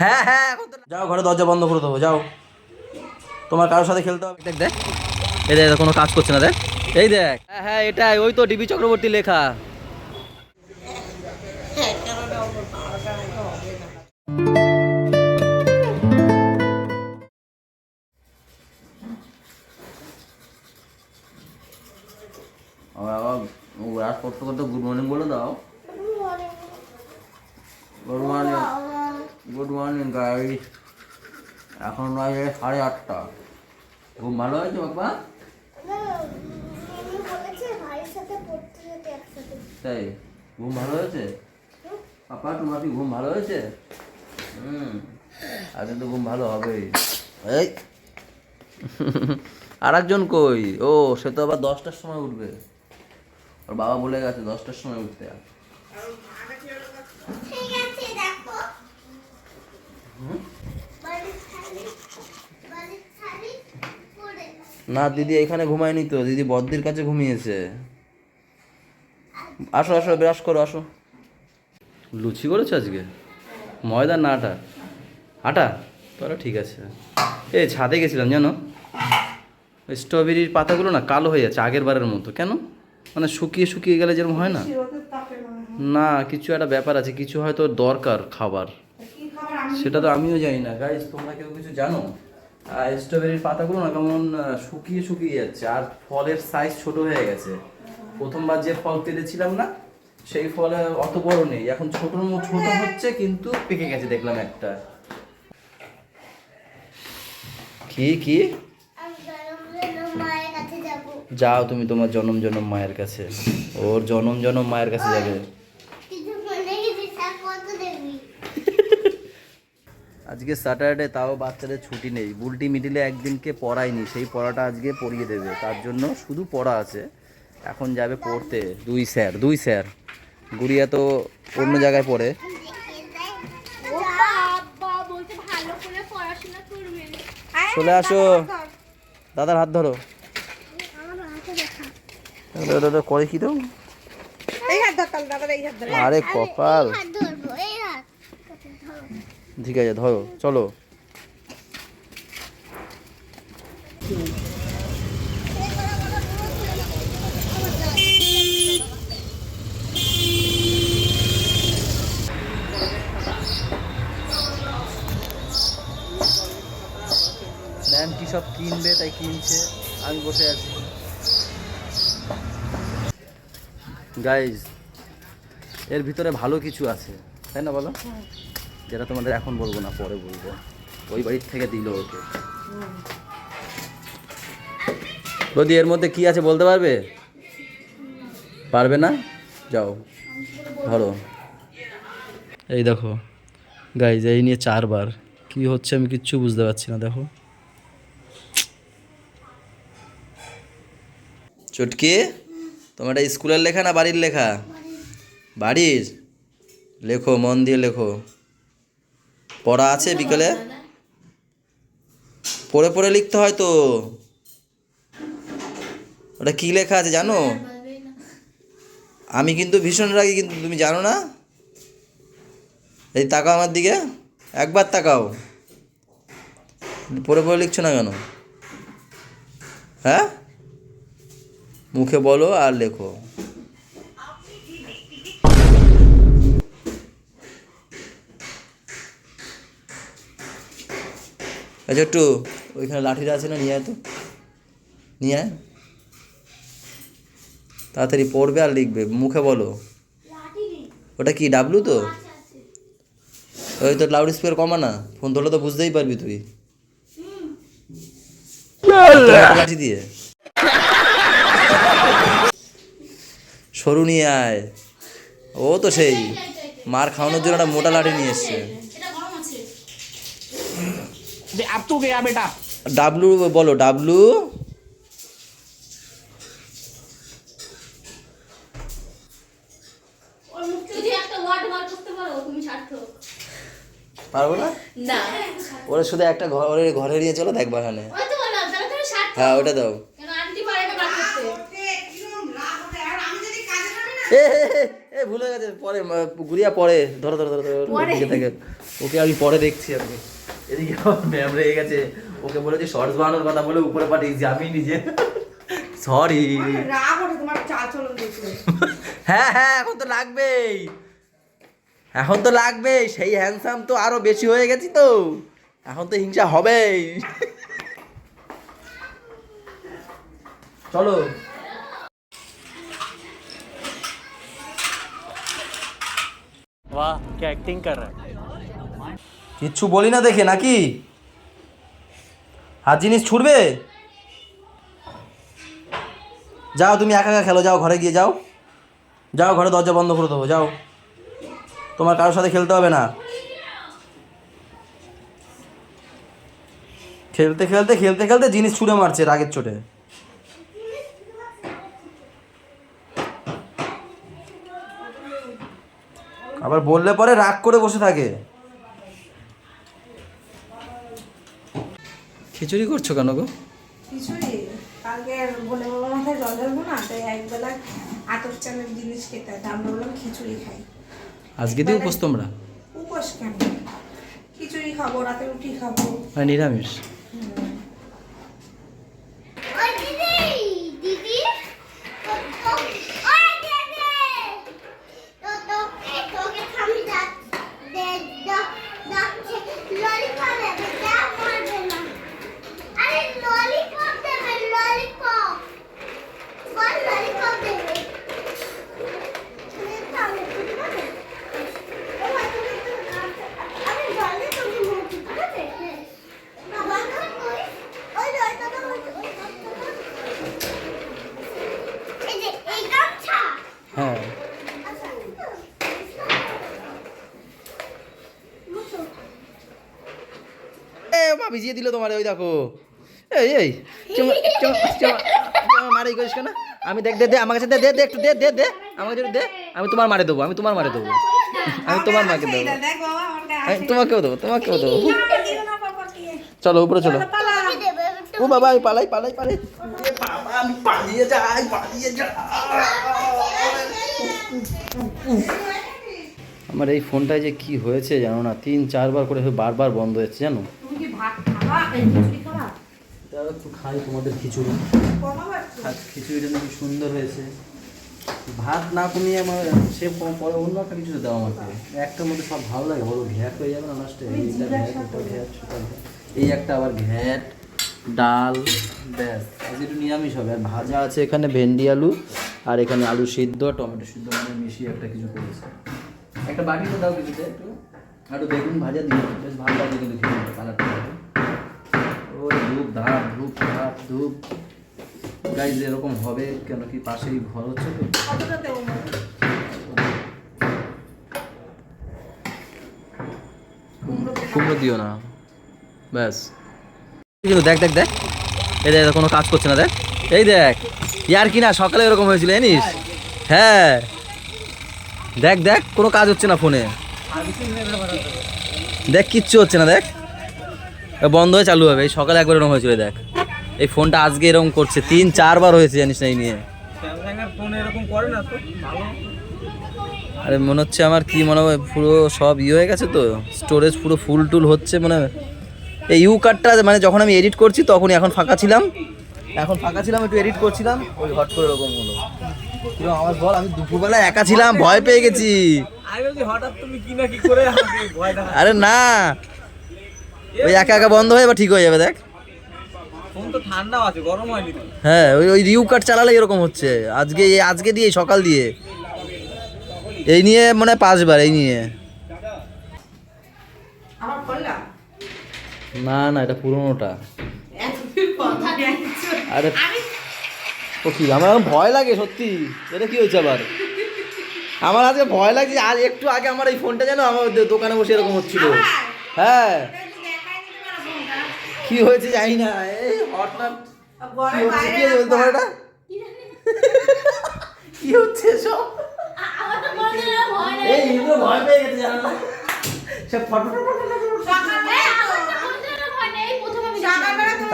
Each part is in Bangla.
হ্যাঁ হ্যাঁ যাও ঘরে দরজা বন্ধ করে দেবো যাও। তোমার কারোর সাথে খেলতে হবে। দেখ দেখ। এই দেখ কোনো কাজ করছে না দেখ। এই দেখ। হ্যাঁ হ্যাঁ এটাই ওই তো ডিবি চক্রবর্তী লেখা। করতে করতে গুড মর্নিং বলে দাও। Good morning good morning guys এখন বাজে সাড়ে আটটা। ঘুম ভালো হয়েছে বাবা? তাই? ঘুম ভালো হয়েছে? পাপা তোমার কি ঘুম ভালো হয়েছে? হুম আজকে তো ঘুম ভালো হবেই। এই। আর একজন কই? ও সে তো আবার দশটার সময় উঠবে। ওর বাবা বলে গেছে দশটার সময় উঠতে। না দিদি এখানে ঘুমায়নি তো। দিদি বদ্দির কাছে ঘুমিয়েছে। আসো আসো ব্রাশ করো আসো। লুচি করেছ আজকে? ময়দা না আটা? আটা? তাহলে ঠিক আছে। এ ছাদে গেছিলাম জানো? ওই স্ট্রবেরির পাতাগুলো না কালো হয়ে যাচ্ছে আগের বারের মতো। কেন? মানে শুকিয়ে শুকিয়ে গেলে যেরকম হয় না। না কিছু একটা ব্যাপার আছে। কিছু হয়তো দরকার খাবার। কি খাবার আমি সেটা তো আমিও জানি না। গাইজ তোমরা কেউ কিছু জানো? স্ট্রবেরির পাতাগুলো না কেমন শুকিয়ে শুকিয়ে যাচ্ছে। আর ফলের সাইজ ছোট হয়ে গেছে। প্রথমবার যে ফল পেরেছিলাম না সেই ফলে অত বড় নেই। এখন ছোট ছোট হচ্ছে কিন্তু পেকে গেছে দেখলাম একটা। কি কি? যাও তুমি তোমার জনম জনম মায়ের কাছে। ওর জনম জনম মায়ের কাছে যাবে। আজকে স্যাটারডে তাও বাচ্চাদের ছুটি নেই। বুলটি মিডিলে একদিনকে পড়ায়নি সেই পড়াটা আজকে পড়িয়ে দেবে। তার জন্য শুধু পড়া আছে। এখন যাবে পড়তে। দুই স্যার দুই স্যার। গুড়িয়া তো অন্য জায়গায় পড়ে। চলে আসো। দাদার হাত ধরো। এটা করে কি তো এই হাত ধর তাহলে দাদার এই হাত ধরে। আরে কপাল। ঠিক আছে ধরো চলো। ম্যাম কি সব কিনবে তাই কিনছে? আমি বসে আছি। গাইজ এর ভিতরে ভালো কিছু আছে তাই না বলো? যেটা তোমাদের এখন বলব না পরে বলব। ওই বাড়ির থেকে দিল ওকে। বৌদি এর মধ্যে কি আছে বলতে পারবে? পারবে না? যাও ধরো। এই দেখো গাইজ এই নিয়ে চারবার। কি হচ্ছে আমি কিচ্ছু বুঝতে পারছি না দেখো। চটকি তোমার এটা স্কুলের লেখা না বাড়ির লেখা? বাড়ির? লেখো মন দিয়ে লেখো। পড়া আছে বিকেলে? পড়ে পড়ে লিখতে হয় তো। ওটা কি লেখা আছে জানো? আমি কিন্তু ভীষণ রাগি, কিন্তু তুমি জানো না? এই তাকাও আমার দিকে। একবার তাকাও। পড়ে পড়ে লিখছো না কেন? হ্যাঁ? মুখে বলো আর লেখো। আচ্ছা একটু ওইখানে লাঠিটা আছে না নিয়ে আয় তো। নিয়ে আয়। তাড়াতাড়ি পড়বে আর লিখবে মুখে বলো। ওটা কি ডাবলু তো? ওই তো লাউড স্পিকার কমা না ফোন ধরলে তো বুঝতেই পারবি তুই। লাঠি দিয়ে। সরু নিয়ে আয়। ও তো সেই মার খাওয়ানোর জন্য একটা মোটা লাঠি নিয়ে এসছে। अब तू गया बेटा ডাবলু বলো ডাবলু ওর মুখ যদি একটা ওয়ার্ড বার করতে পারো তুমি সার্থক পারবো না না ওরা শুধু একটা ঘর ওরে ঘরে নিয়ে চলো দেখবা এখানে ওই তো বললাম তাহলে তুমি সার্থক হ্যাঁ ওটা দাও কেন আন্টি পারে না বার করতে কিরম রাগ ওঠে আর আমি যদি কাজে নামি না এ, এ, এ, এ ভুলে গেছে পরে আহ, গুড়িয়া পরে ধরো ধরো ধরো ধরো পরে? এদিকে থেকে ওকে আমি পরে দেখছি আমি এদিকে ম্যাম রেগে গেছে ওকে বলেছি শর্টস বানানোর কথা বলে উপরে পাঠিয়েছি আমি নিজে সরি আমার রাগ ওঠে তোমার চাল চলন দেখলে হ্যাঁ হ্যাঁ এখন তো লাগবেই এখন তো লাগবেই সেই হ্যান্ডসাম তো আরো বেশি হয়ে গেছি তো এখন তো হিংসা হবেই চলো वाह क्या एक्टिंग कर रहा है কিচ্ছু বলি না দেখে, নাকি? হাত জিনিস ছুটবে? যাও, তুমি একা একা খেলো, যাও, ঘরে গিয়ে যাও। যাও, ঘরে দরজা বন্ধ করে দেবো, যাও। তোমার কারোর সাথে খেলতে হবে না। খেলতে খেলতে খেলতে খেলতে জিনিস ছুঁড়ে মারছে রাগের চোটে। আবার বললে পরে রাগ করে বসে থাকে। খিচুড়ি করছ কেন গো? খিচুড়ি? কালকে বলে বাবা মাথায় জল ঢালবো না তাই একবেলা আতপ চালের জিনিস খেতে হয় আমরা বললাম খিচুড়ি খাই। আজকে দিয়ে উপোস তোমরা? উপোস কেন? খিচুড়ি খাব রাতে রুটি খাব। মানে নিরামিষ ওই দিদি দিদি তো- তো- ওই দিদি তো তোকে তোকে আমি ডাক দে ডাক ডাকছে ললিপপ দেবে যা মারবে না আরে ললিপপ দেবে ললিপপ বল ললিপপ দেবে তুমি তাহলে ঠিক আছে ও ভাই তুমি একটু আরে জলে তুমি মুখ ঠিক আছে বাবা ওই ওই ললিপপটা ওই ওই এই যে এই গামছা হ্যাঁ আচ্ছা মুছো এ মা ভিজিয়ে দিল তোমার ওই দেখো। এই এই চুমা চুমা চুমা চুমা মারে করিস কেন? আমি দেখ দে দে আমার কাছে দে দে দে একটু দে দে দে আমার কাছে একটু দে আমি তোমার মারে দেবো আমি তোমার মারে দেবো আমি তোমার মাকে দেবো। আমি তোমাকেও দেবো তোমাকেও দেবো। না চলো উপরে চলো। ও বাবা আমি পালাই পালাই পালাই। বাবা আমি পালিয়ে যাই পালিয়ে যাই আমার এই ফোনটায় যে কি হয়েছে জানো না তিন চারবার করে বারবার বন্ধ হচ্ছে জানো? ভাত এই খিচুড়ি একটু খাই তোমাদের খিচুড়ি। খিচুড়িটা নাকি সুন্দর হয়েছে। ভাত না কমিয়ে আমার সে পরে অন্য একটা কিছু দাও আমাকে। একটার মধ্যে সব ভালো লাগে বলো ঘ্যাট হয়ে যাবে না লাস্টে। এই একটা আবার ঘ্যাট ডাল ব্যাস। আজ একটু নিরামিষ হবে। আর ভাজা আছে এখানে ভেন্ডি আলু আর এখানে আলু সিদ্ধ টমেটো সিদ্ধ মানে মিশিয়ে একটা কিছু করেছে। একটা বাটিতে দাও কিছুতে একটু। একটু বেগুন ভাজা দিও বেশ ভালো লাগে কিন্তু খেতে কালারটা ওই ধূপ ধাপ ধূপ ধাপ ধূপ। গাইজ এরকম হবে কেন কি পাশেই ঘর হচ্ছে তো? কুমড়ো দিও না। ব্যাস। কিন্তু দেখ দেখ দেখ। এই দেখ কোনো কাজ করছে না দেখ। এই দেখ ইয়ার কি না সকালে এরকম হয়েছিল জানিস? হ্যাঁ। দেখ দেখ কোনো কাজ হচ্ছে না ফোনে। দেখ কিচ্ছু হচ্ছে না দেখ। বন্ধ হয়ে চালু হবে। এই সকালে একবার এরকম হয়েছিল দেখ। এই ফোনটা আজকে এরকম করছে তিন চারবার হয়েছে জানিস না এই নিয়ে। আরে মনে হচ্ছে আমার কি মনে হয় পুরো সব ইয়ে হয়ে গেছে তো। স্টোরেজ পুরো ফুল টুল হচ্ছে মনে হয়। এই ইউ কার্ডটা মানে যখন আমি এডিট করছি তখনই এখন ফাঁকা ছিলাম। এখন ফাঁকা ছিলাম একটু এডিট করছিলাম। ওই হট করে এরকম হলো। আমার বল আমি দুপুরবেলা একা ছিলাম ভয় পেয়ে গেছি। হঠাৎ তুমি কি না কি করে আমাকে ভয় দেখা আরে না। ওই একা একা বন্ধ হয়ে এবার ঠিক হয়ে যাবে দেখ। ফোন তো ঠান্ডাও আছে গরম হয়নি তো। হ্যাঁ ওই ওই রিউ কার্ড চালালে এরকম হচ্ছে। আজকে আজকে দিয়ে সকাল দিয়ে। এই নিয়ে মনে হয় পাঁচবার এই নিয়ে। না না এটা পুরোনোটা। আরে ও কি আমার ভয় লাগে সত্যি। এটা কি হয়েছে আবার? আমার আজকে ভয় লাগছে আর একটু আগে আমার এই ফোনটা যেন আমার দোকানে বসে এরকম হচ্ছিল। হ্যাঁ? কি হয়েছে জানি না এই হঠাৎ কি হচ্ছে কি হচ্ছে সব? ভয় এই পেয়ে গেছে জানো না? সব ফটো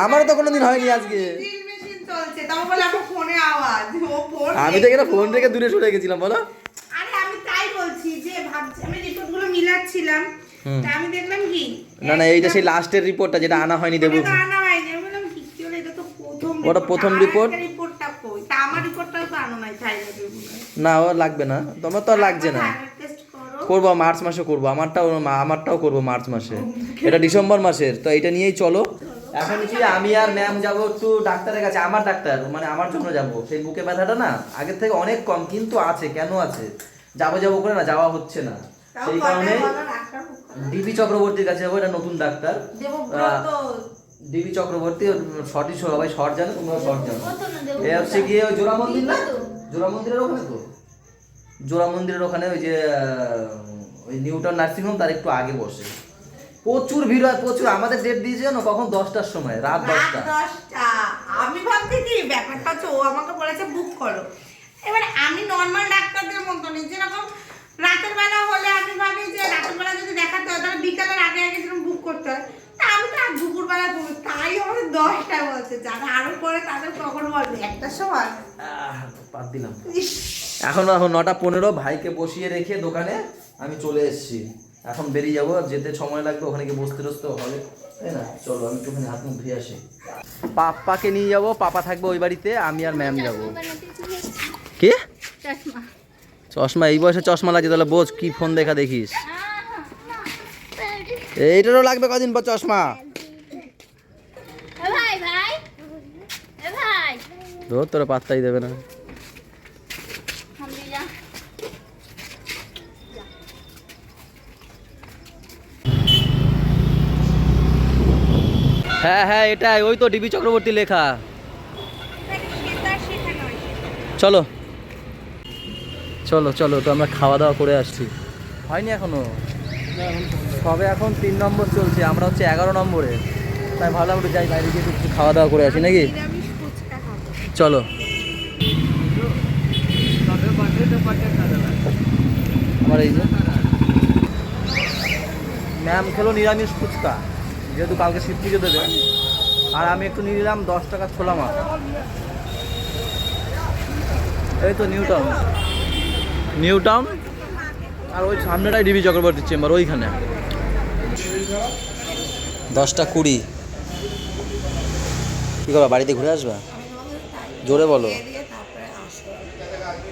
আমারও তো কোনোদিন হয়নি আজকে। ড্রিল মেশিন চলছে তারপর বলে আমার ফোনে আওয়াজ ও ফোন আমি তো এখানে ফোন রেখে দূরে সরে গেছিলাম বলো আরে আমি যাচ্ছিলাম। তা আমি দেখলাম কি? না না এইটা সেই লাস্টের রিপোর্টটা যেটা আনা হয়নি দেবো। আনা হয়নি। আমি বললাম কি কি হলো? এটা তো প্রথম ওটা প্রথম report? রিপোর্টটা কই? তা আমার রিপোর্টটাও তো আনো নাই থাইরয়েডের না ও লাগবে না। তোমার তো লাগছে না। করব মার্চ মাসে করব। আমারটাও আমারটাও করব মার্চ মাসে। এটা ডিসেম্বর মাসের তো এটা নিয়েই চলো। এখন কি আমি আর ম্যাম যাব একটু ডাক্তারের কাছে? আমার ডাক্তার মানে আমার জন্য যাব। সেই বুকে ব্যথাটা না আগের থেকে অনেক কম কিন্তু আছে কেন আছে? যাব যাব করে না যাওয়া হচ্ছে না। সেই কারণে ডাক্তার ডিবি চক্রবর্তীর কাছে যাব এটা নতুন ডাক্তার। ডিবি চক্রবর্তী শর্টই সবাই শর্ট জানো তোমরা শর্ট জানো। এ হচ্ছে গিয়ে ওই জোড়া মন্দির না? জোড়া মন্দিরের ওখানে তো? জোড়া মন্দিরের ওখানে ওই যে ওই নিউটন নার্সিংহোম তার একটু আগে বসে। প্রচুর ভিড় হয় প্রচুর। আমাদের ডেট দিয়েছে জানো কখন? দশটার সময় রাত দশটা। আমি ভাবছি কি ব্যাপারটা হচ্ছে ও আমাকে বলেছে বুক করো। এবার আমি নর্মাল ডাক্তারদের মতনই যেরকম রাতের বেলা হলে আমি ভাবি যে রাতের বেলা যদি দেখাতে হয় তাহলে বিকালের আগে আগে যেরকম বুক করতে হয়। তা আমি তো আর দুপুর বেলা করব তাই আমাদের দশটায় বলছে যারা আরও পরে তাদের কখন বলবে? একটার সময়। বাদ দিলাম। এখন এখন নটা পনেরো ভাইকে বসিয়ে রেখে দোকানে আমি চলে এসেছি। এখন বেরিয়ে যাব যেতে সময় লাগবে ওখানে গিয়ে বসতে বসতে হবে তাই না? চলো আমি একটুখানি হাত মুখ ধুয়ে আসি। পাপ্পাকে নিয়ে যাব পাপা থাকবে ওই বাড়িতে আমি আর ম্যাম যাব। কে? চশমা এই বয়সে চশমা লাগছে তাহলে বোঝ কি ফোন দেখা দেখিস। এইটারও লাগবে কদিন পর চশমা। এ ভাই ভাই এ ভাই। ধর তোরা পাত্তাই দেবে না। হ্যাঁ হ্যাঁ এটাই ওই তো ডিবি চক্রবর্তী লেখা। চলো। চলো চলো, তো আমরা খাওয়া দাওয়া করে আসছি। হয়নি এখনও? সবে এখন তিন নম্বর চলছে, আমরা হচ্ছে এগারো নম্বরে। তাই ভালো আমরা যাই, বাইরে গিয়ে একটু খাওয়া দাওয়া করে আসি, নাকি? চলো। আমার এই যে। ম্যাম খেলো নিরামিষ ফুচকা, যেহেতু কালকে শীত পুজো দেবে। আর আমি একটু নিয়ে নিলাম দশ টাকা ছোলা মাছ। এই তো নিউ টাউন নিউ টাউন আর ওই সামনেটাই ডিবি চক্রবর্তীর চেম্বার ওইখানে। দশটা কুড়ি। কী করবা বাড়িতে ঘুরে আসবা? জোরে বলো। দিয়ে তারপরে আসব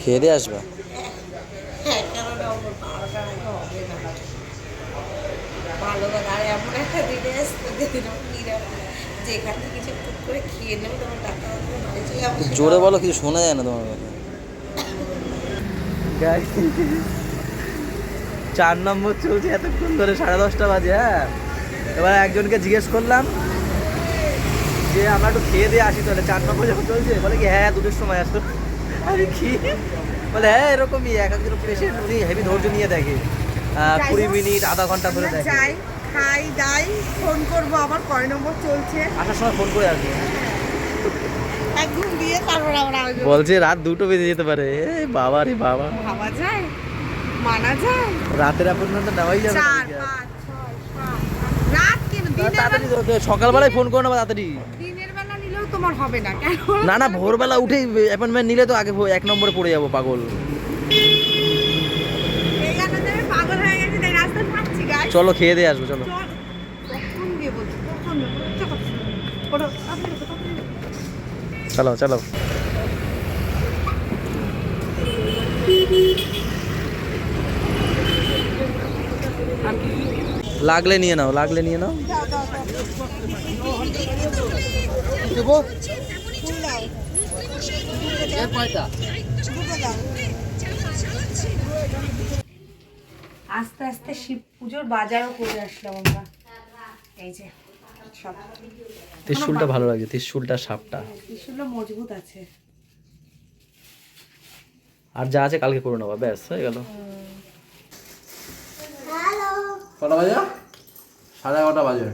খেয়ে দিয়ে আসবা জোরে বলো কিছু শোনা যায় না তোমার কথা। চার নম্বর চলছে এতক্ষণ ধরে সাড়ে দশটা বাজে হ্যাঁ? এবার একজনকে জিজ্ঞেস করলাম যে আমরা একটু খেয়ে দিয়ে আসি তাহলে। চার নম্বর যখন চলছে বলে কি হ্যাঁ দুটোর সময় আসতো আরে কি? বলে হ্যাঁ এরকমই এক একজন পেশেন্ট উনি হেভি ধৈর্য নিয়ে দেখে। কুড়ি মিনিট আধা ঘণ্টা ধরে দেখে। খাই দাই ফোন করব আবার কয় নম্বর চলছে? আসার সময় ফোন করে আসবে। এক ঘুম দিয়ে তারপর আবার বলছে রাত দুটো বেজে যেতে পারে। এ বাবা রে বাবা। ভাবা যায়? মানা যায়? রাতের অ্যাপয়েন্টমেন্ট নেওয়াই যাবে না রাত সকালবেলায় ফোন করো না তাড়াতাড়ি। দিনের বেলা নিলেও তোমার হবে না কেন? না না ভোরবেলা উঠেই অ্যাপয়েন্টমেন্ট নিলে তো আগে এক নম্বরে পড়ে যাব পাগল। হয়ে চলো খেয়ে দিয়ে আসব চলো। চলো চলো। লাগলে নিয়ে নাও লাগলে নিয়ে নাও। আস্তে আস্তে শিব পুজোর বাজারও করে আসলাম আমরা। এই যে। ত্রিশুলটা ভালো লাগছে ত্রিশুলটা সাপটা। ত্রিশুলটা মজবুত আছে। আর যা আছে কালকে করে নেব ব্যাস হয়ে গেল। কটা বাজে? সাড়ে এগারোটা বাজে।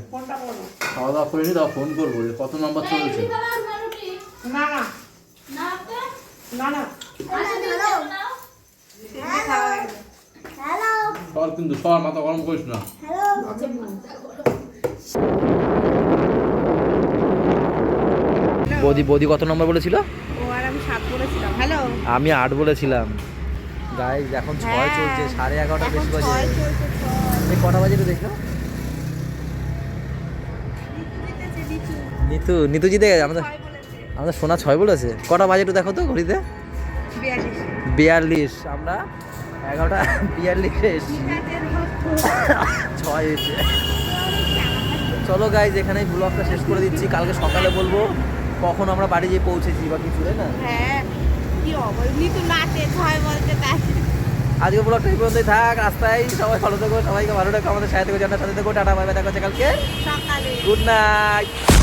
খাওয়া দাওয়া করে নি তাও ফোন করব যে কত নম্বর চলছে। না সর কিন্তু সর মাথা গরম করিস না। বৌদি বৌদি কত নম্বর বলেছিল? আমি আট বলেছিলাম। গাইজ এখন ছয় হ্যাঁ। চলছে সাড়ে এগারোটা বেশি বাজে এই কটা বাজে একটু দেখো নিতু নিতু জিতে গেছে। আমাদের আমাদের সোনা ছয় বলেছে। কটা বাজে একটু দেখো তো ঘড়িতে? বিয়াল্লিশ। আমরা এগারোটা বিয়াল্লিশে ছয় এসে চলো গাইজ এখানেই ব্লগটা শেষ করে দিচ্ছি। কালকে সকালে বলব। কখন আমরা বাড়ি যেয়ে পৌঁছেছি বা কিছু তাই না? হ্যাঁ কি নাচে ছয় বলতে তাই আজকে ব্লগটা এই পর্যন্তই থাক রাস্তায় সবাই ভালো থাকো সবাইকে ভালো থাকো আমাদের সাথে থেকো জানার সাথে থেকো টাটা বাই বাই দেখা হচ্ছে কালকে। Good night